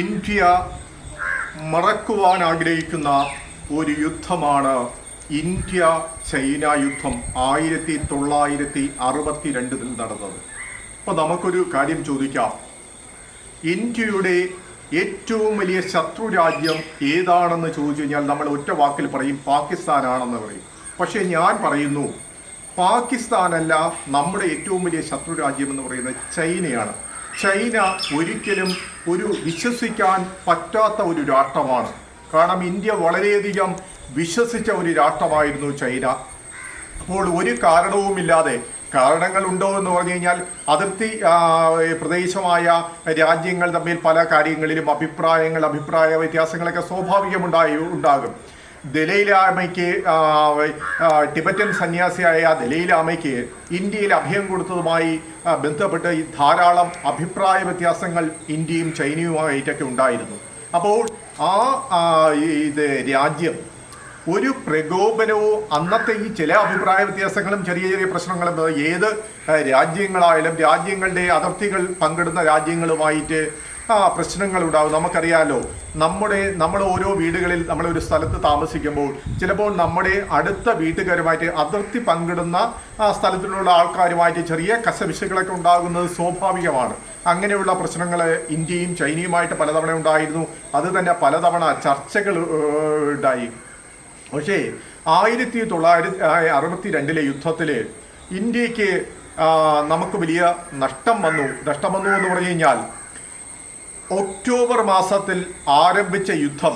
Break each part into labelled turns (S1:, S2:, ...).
S1: India മറക്കുവാൻ ആഗ്രഹിക്കുന്ന ഒരു യുദ്ധമാണ് ഇന്ത്യ ചൈന യുദ്ധം ആയിരത്തി തൊള്ളായിരത്തി അറുപത്തി രണ്ടിൽ നടന്നത് അപ്പോൾ നമുക്കൊരു കാര്യം ചോദിക്കാം ഇന്ത്യയുടെ ഏറ്റവും വലിയ ശത്രു രാജ്യം ഏതാണെന്ന് ചോദിച്ചു കഴിഞ്ഞാൽ നമ്മൾ ഒറ്റ വാക്കിൽ പറയും പാകിസ്ഥാനാണെന്ന് പറയും പക്ഷേ ഞാൻ പറയുന്നു പാകിസ്ഥാനല്ല നമ്മുടെ ഏറ്റവും വലിയ ശത്രു രാജ്യം എന്ന് പറയുന്നത് ചൈനയാണ് ചൈന ഒരിക്കലും ഒരു വിശ്വസിക്കാൻ പറ്റാത്ത ഒരു രാഷ്ട്രമാണ് കാരണം ഇന്ത്യ വളരെയധികം വിശ്വസിച്ച ഒരു രാഷ്ട്രമായിരുന്നു ചൈന അപ്പോൾ ഒരു കാരണവുമില്ലാതെ കാരണങ്ങളുണ്ടോ എന്ന് പറഞ്ഞു കഴിഞ്ഞാൽ അതിർത്തി പ്രദേശമായ രാജ്യങ്ങൾ തമ്മിൽ പല കാര്യങ്ങളിലും അഭിപ്രായങ്ങൾ അഭിപ്രായ വ്യത്യാസങ്ങളൊക്കെ സ്വാഭാവികമുണ്ടായി ഉണ്ടാകും ദലൈലാമയ്ക്ക് ടിബറ്റൻ സന്യാസിയായ ദലൈലാമയ്ക്ക് ഇന്ത്യയിൽ അഭയം കൊടുത്തതുമായി ബന്ധപ്പെട്ട് ധാരാളം അഭിപ്രായ വ്യത്യാസങ്ങൾ ഇന്ത്യയും ചൈനയുമായിട്ടൊക്കെ ഉണ്ടായിരുന്നു അപ്പോൾ ആ ഇത് രാജ്യം ഒരു പ്രകോപനവും അന്നത്തെ ഈ ചില അഭിപ്രായ വ്യത്യാസങ്ങളും ചെറിയ ചെറിയ പ്രശ്നങ്ങളും ഏത് രാജ്യങ്ങളായാലും രാജ്യങ്ങളുടെ അതിർത്തികൾ പങ്കിടുന്ന രാജ്യങ്ങളുമായിട്ട് ആ പ്രശ്നങ്ങൾ ഉണ്ടാവും നമുക്കറിയാലോ നമ്മുടെ നമ്മൾ ഓരോ വീടുകളിൽ നമ്മൾ ഒരു സ്ഥലത്ത് താമസിക്കുമ്പോൾ ചിലപ്പോൾ നമ്മുടെ അടുത്ത വീട്ടുകാരുമായിട്ട് അതിർത്തി പങ്കിടുന്ന ആ സ്ഥലത്തിലുള്ള ആൾക്കാരുമായിട്ട് ചെറിയ കശവിശകളൊക്കെ ഉണ്ടാകുന്നത് സ്വാഭാവികമാണ് അങ്ങനെയുള്ള പ്രശ്നങ്ങൾ ഇന്ത്യയും ചൈനയുമായിട്ട് പലതവണ ഉണ്ടായിരുന്നു അത് തന്നെ പലതവണ ചർച്ചകൾ ഉണ്ടായി പക്ഷേ ആയിരത്തി തൊള്ളായിരത്തി അറുപത്തി രണ്ടിലെ യുദ്ധത്തിൽ ഇന്ത്യക്ക് നമുക്ക് വലിയ നഷ്ടം വന്നു നഷ്ടം വന്നു എന്ന് പറഞ്ഞു കഴിഞ്ഞാൽ ഒക്ടോബർ മാസത്തിൽ ആരംഭിച്ച യുദ്ധം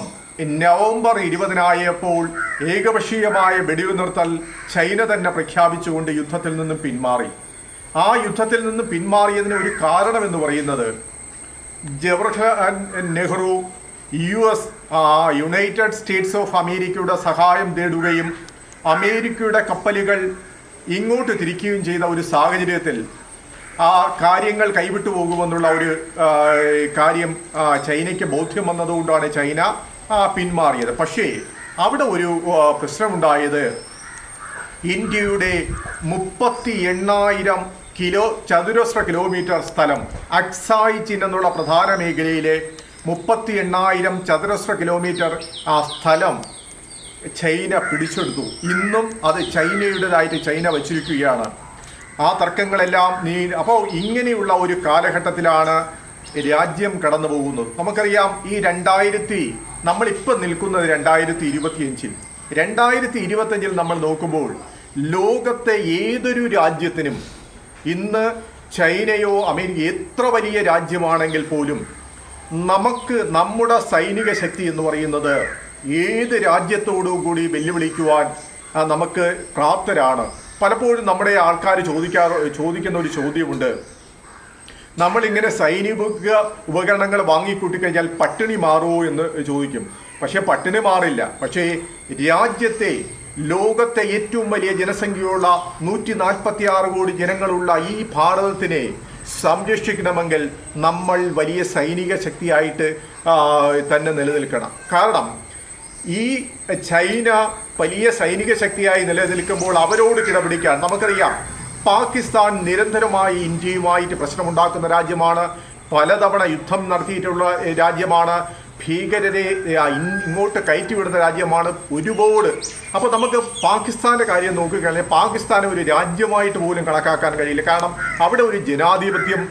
S1: നവംബർ ഇരുപതിനായപ്പോൾ ഏകപക്ഷീയമായ വെടിയുതിർത്തൽ ചൈന തന്നെ പ്രഖ്യാപിച്ചുകൊണ്ട് യുദ്ധത്തിൽ നിന്നും പിന്മാറി ആ യുദ്ധത്തിൽ നിന്നും പിന്മാറിയതിന് ഒരു കാരണം എന്ന് പറയുന്നത് Jawaharlal Nehru U S United States of അമേരിക്കയുടെ സഹായം തേടുകയും അമേരിക്കയുടെ കപ്പലുകൾ ഇങ്ങോട്ട് തിരിക്കുകയും ചെയ്ത ഒരു സാഹചര്യത്തിൽ ആ കാര്യങ്ങൾ കൈവിട്ടു പോകുമെന്നുള്ള ഒരു കാര്യം ചൈനയ്ക്ക് ബോധ്യം വന്നതുകൊണ്ടാണ് ചൈന പിന്മാറിയത് പക്ഷേ അവിടെ ഒരു പ്രശ്നമുണ്ടായത് ഇന്ത്യയുടെ മുപ്പത്തി എണ്ണായിരം കിലോ ചതുരശ്ര കിലോമീറ്റർ സ്ഥലം അക്സായി ചിൻ എന്നുള്ള പ്രധാന മേഖലയിലെ മുപ്പത്തി എണ്ണായിരം ചതുരശ്ര കിലോമീറ്റർ ആ സ്ഥലം ചൈന പിടിച്ചെടുത്തു ഇന്നും അത് ചൈനയുടേതായിട്ട് ചൈന വച്ചിരിക്കുകയാണ് ആ തർക്കങ്ങളെല്ലാം നീ അപ്പോൾ ഇങ്ങനെയുള്ള ഒരു കാലഘട്ടത്തിലാണ് രാജ്യം കടന്നു പോകുന്നത് നമുക്കറിയാം ഈ രണ്ടായിരത്തി നമ്മളിപ്പോൾ നിൽക്കുന്നത് രണ്ടായിരത്തി ഇരുപത്തിയഞ്ചിൽ രണ്ടായിരത്തി ഇരുപത്തഞ്ചിൽ നമ്മൾ നോക്കുമ്പോൾ ലോകത്തെ ഏതൊരു രാജ്യത്തിനും ഇന്ന് ചൈനയോ അമേരിക്ക എത്ര വലിയ രാജ്യമാണെങ്കിൽ പോലും നമുക്ക് നമ്മുടെ സൈനിക ശക്തി എന്ന് പറയുന്നത് ഏത് രാജ്യത്തോടു കൂടി വെല്ലുവിളിക്കുവാൻ നമുക്ക് പ്രാപ്തരാണ് പലപ്പോഴും നമ്മുടെ ആൾക്കാർ ചോദിക്കാറ് ചോദിക്കുന്ന ഒരു ചോദ്യമുണ്ട് നമ്മളിങ്ങനെ സൈനിക ഉപകരണങ്ങൾ വാങ്ങിക്കൂട്ടിക്കഴിഞ്ഞാൽ പട്ടിണി മാറുമോ എന്ന് ചോദിക്കും പക്ഷേ പട്ടിണി മാറില്ല പക്ഷേ രാജ്യത്തെ ലോകത്തെ ഏറ്റവും വലിയ ജനസംഖ്യയുള്ള നൂറ്റി നാൽപ്പത്തി ആറ് കോടി ജനങ്ങളുള്ള ഈ ഭാരതത്തിനെ സംരക്ഷിക്കണമെങ്കിൽ നമ്മൾ വലിയ സൈനിക ശക്തിയായിട്ട് തന്നെ നിലനിൽക്കണം കാരണം ഈ ചൈന വലിയ സൈനിക ശക്തിയായി നിലനിൽക്കുമ്പോൾ അവരോട് കിടപിടിക്കാൻ നമുക്കറിയാം പാകിസ്ഥാൻ നിരന്തരമായി ഇന്ത്യയുമായിട്ട് പ്രശ്നമുണ്ടാക്കുന്ന രാജ്യമാണ് പലതവണ യുദ്ധം നടത്തിയിട്ടുള്ള രാജ്യമാണ് ഭീകരരെ ഇങ്ങോട്ട് കയറ്റിവിടുന്ന രാജ്യമാണ് ഒരുപാട് അപ്പോൾ നമുക്ക് പാകിസ്ഥാൻ്റെ കാര്യം നോക്കുകയാണെങ്കിൽ പാകിസ്ഥാൻ ഒരു രാജ്യമായിട്ട് പോലും കണക്കാക്കാൻ കഴിയില്ല കാരണം അവിടെ ഒരു ജനാധിപത്യം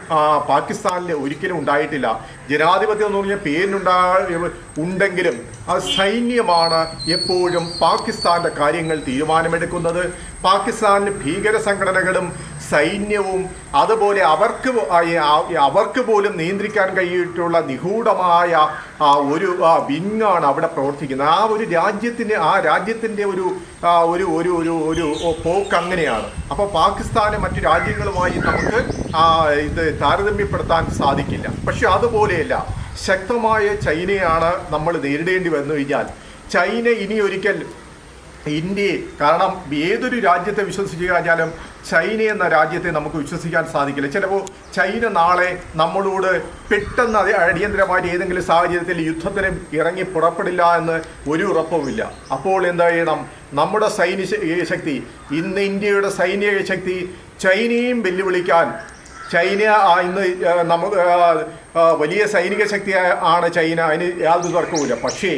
S1: പാകിസ്ഥാനിൽ ഒരിക്കലും ഉണ്ടായിട്ടില്ല ജനാധിപത്യം എന്ന് പറഞ്ഞാൽ പേരിനുണ്ടാ ഉണ്ടെങ്കിലും ആ സൈന്യമാണ് എപ്പോഴും പാകിസ്ഥാന്റെ കാര്യങ്ങൾ തീരുമാനമെടുക്കുന്നത് പാകിസ്ഥാൻ ഭീകര സംഘടനകളും സൈന്യവും അതുപോലെ അവർക്ക് അവർക്ക് പോലും നിയന്ത്രിക്കാൻ കഴിയിട്ടുള്ള നിഗൂഢമായ ആ ഒരു വിങ്ങാണ് അവിടെ പ്രവർത്തിക്കുന്നത് ആ ഒരു രാജ്യത്തിന് ആ രാജ്യത്തിൻ്റെ ഒരു ഒരു ഒരു ഒരു ഒരു പോക്ക് അങ്ങനെയാണ് അപ്പോൾ പാകിസ്ഥാനെ മറ്റു രാജ്യങ്ങളുമായി നമുക്ക് ഇത് താരതമ്യപ്പെടുത്താൻ സാധിക്കില്ല പക്ഷെ അതുപോലെയല്ല ശക്തമായ ചൈനയാണ് നമ്മൾ നേരിടേണ്ടി വന്നു കഴിഞ്ഞാൽ ചൈന ഇനി ഒരിക്കൽ ഇന്ത്യയെ കാരണം ഏതൊരു രാജ്യത്തെ വിശ്വസിച്ചു കഴിഞ്ഞാലും ചൈന എന്ന രാജ്യത്തെ നമുക്ക് വിശ്വസിക്കാൻ സാധിക്കില്ല ചിലപ്പോൾ ചൈന നാളെ നമ്മളോട് പെട്ടെന്ന് അത് അടിയന്തരമായിട്ട് ഏതെങ്കിലും സാഹചര്യത്തിൽ യുദ്ധത്തിന് ഇറങ്ങി പുറപ്പെടില്ല എന്ന് ഒരു ഉറപ്പുമില്ല അപ്പോൾ എന്താ ചെയ്യണം നമ്മുടെ സൈനിക ശക്തി ഇന്ന് ഇന്ത്യയുടെ സൈനിക ശക്തി ചൈനയും വെല്ലുവിളിക്കാൻ ചൈന ഇന്ന് നമ്മൾ വലിയ സൈനിക ശക്തി ആണ് ചൈന അതിന് യാതൊരു തർക്കവുമില്ല പക്ഷേ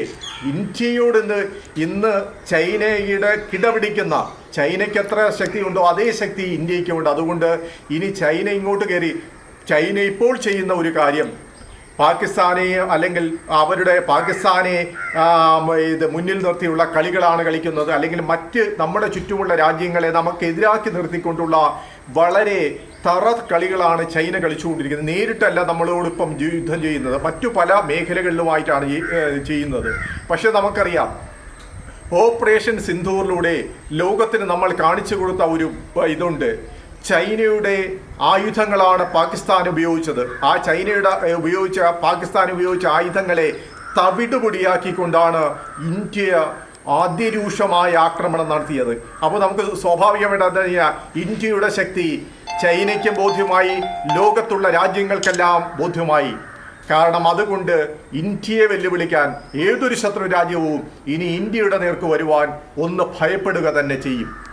S1: ഇന്ത്യയോട് ഇന്ന് ഇന്ന് ചൈനയുടെ കിടപിടിക്കുന്ന ചൈനയ്ക്ക് എത്ര ശക്തിയുണ്ടോ അതേ ശക്തി ഇന്ത്യയ്ക്കുമുണ്ട് അതുകൊണ്ട് ഇനി ചൈന ഇങ്ങോട്ട് കയറി ചൈന ഇപ്പോൾ ചെയ്യുന്ന ഒരു കാര്യം പാകിസ്ഥാനെ അല്ലെങ്കിൽ അവരുടെ പാകിസ്ഥാനെ ഇത് മുന്നിൽ നിർത്തിയുള്ള കളികളാണ് കളിക്കുന്നത് അല്ലെങ്കിൽ മറ്റ് നമ്മുടെ ചുറ്റുമുള്ള രാജ്യങ്ങളെ നമുക്ക് എതിരാക്കി നിർത്തിക്കൊണ്ടുള്ള വളരെ തറ കളികളാണ് ചൈന കളിച്ചുകൊണ്ടിരിക്കുന്നത് നേരിട്ടല്ല നമ്മളോടൊപ്പം യുദ്ധം ചെയ്യുന്നത് മറ്റു പല മേഖലകളിലുമായിട്ടാണ് ചെയ്യുന്നത് പക്ഷേ നമുക്കറിയാം ഓപ്പറേഷൻ സിന്ധൂറിലൂടെ ലോകത്തിന് നമ്മൾ കാണിച്ചു കൊടുത്ത ഒരു ഇതുണ്ട് ചൈനയുടെ ആയുധങ്ങളാണ് പാകിസ്ഥാൻ ഉപയോഗിച്ചത് ആ ചൈനയുടെ ഉപയോഗിച്ച പാകിസ്ഥാൻ ഉപയോഗിച്ച ആയുധങ്ങളെ തവിടുപൊടിയാക്കിക്കൊണ്ടാണ് ഇന്ത്യ അതിരൂക്ഷമായ ആക്രമണം നടത്തിയത് അപ്പോൾ നമുക്ക് സ്വാഭാവികമായിട്ട് എന്താ കഴിഞ്ഞാൽ ഇന്ത്യയുടെ ശക്തി ചൈനയ്ക്ക് ബോധ്യമായി ലോകത്തുള്ള രാജ്യങ്ങൾക്കെല്ലാം ബോധ്യമായി കാരണം അതുകൊണ്ട് ഇന്ത്യയെ വെല്ലുവിളിക്കാൻ ഏതൊരു ശത്രു രാജ്യവും ഇനി ഇന്ത്യയുടെ നേർക്ക് വരുവാൻ ഒന്ന് ഭയപ്പെടുക തന്നെ ചെയ്യും